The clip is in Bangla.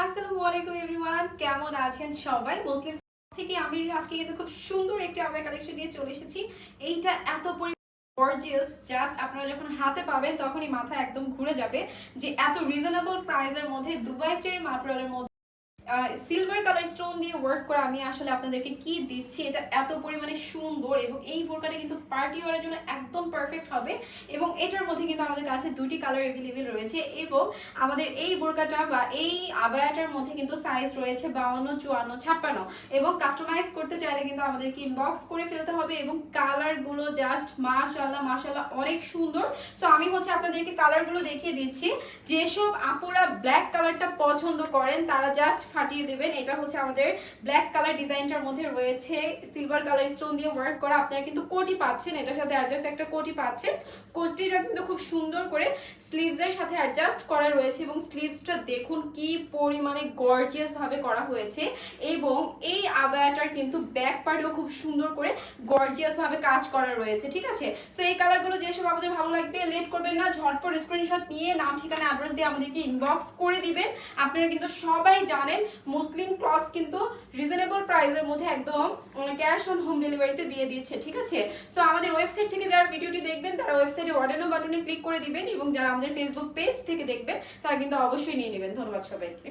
আসসালামু আলাইকুম এভরিওয়ান, কেমন আছেন সবাই? মুসলিম থেকে আমি আজকে কিন্তু খুব সুন্দর একটি আমরা কালেকশন নিয়ে চলে এসেছি। এইটা এত পরি গর্জিয়াস জাস্ট আপনারা যখন হাতে পাবেন তখনই মাথা একদম ঘুরে যাবে যে এত রিজনেবল প্রাইসের মধ্যে দুবাই চেরি মাপড়ালের মধ্যে সিলভার কালার স্টোন দিয়ে ওয়ার্ক করে আমি আসলে আপনাদেরকে কি দিচ্ছি, এটা এত পরিমাণে সুন্দর এবং এই বোরকাটা কিন্তু পার্টি ওয়ারের জন্য একদম পারফেক্ট হবে এবং এটার মধ্যে কিন্তু আমাদের কাছে দুটি কালার অ্যাভেলেবেল রয়েছে এবং আমাদের এই বোরকাটা বা এই আবায়াটার মধ্যে কিন্তু সাইজ রয়েছে বাউন্ন, চুয়ান্ন, ছাপ্পান্ন এবং কাস্টমাইজ করতে চাইলে কিন্তু আমাদেরকে ইনবক্স করে ফেলতে হবে এবং কালারগুলো জাস্ট মাশাল্লাহ মাশাল্লাহ অনেক সুন্দর। সো আমি হচ্ছে আপনাদেরকে কালারগুলো দেখিয়ে দিচ্ছি। যেসব আপুরা ব্ল্যাক কালারটা পছন্দ করেন, তারা জাস্ট ফাটিয়ে দেবেন। এটা হচ্ছে আমাদের ব্ল্যাক কালার ডিজাইনটার মধ্যে রয়েছে। সিলভার কালার স্টোন দিয়ে ওয়ার্ক করা। আপনারা কিন্তু কোটি পাচ্ছেন। এটার সাথে অ্যাডজাস্ট একটা কোটি পাচ্ছেন। কোটিটা কিন্তু খুব সুন্দর করে স্লিভসের সাথে অ্যাডজাস্ট করা রয়েছে এবং স্লিভসটা দেখুন কি পরিমাণে গর্জিয়াস ভাবে করা হয়েছে এবং এই কিন্তু ব্যাক পার্টেও খুব সুন্দর করে গর্জিয়াস ভাবে কাজ করা রয়েছে, ঠিক আছে? সো এই কালারগুলো যেসব আমাদের ভালো লাগবে লেট করবেন না, ঝটপট স্ক্রিনশট নিয়ে নাম, ঠিকানা অ্যাড্রেস দিয়ে আমাদেরকে ইনবক্স করে দিবেন। আপনারা কিন্তু সবাই জানেন মুসলিম ক্লথস কিন্তু রিজনেবল প্রাইসের মধ্যে একদম ক্যাশ অন হোম ডেলিভারিতে দিয়ে দিচ্ছে, ঠিক আছে? সো আমাদের ওয়েবসাইট থেকে যারা ভিডিওটি দেখবেন, তারা ওয়েবসাইটে অর্ডার বাটনে ক্লিক করে দিবেন এবং যারা আমাদের ফেসবুক পেজ থেকে দেখবেন, তারা কিন্তু অবশ্যই নিয়ে নেবেন। ধন্যবাদ সবাইকে।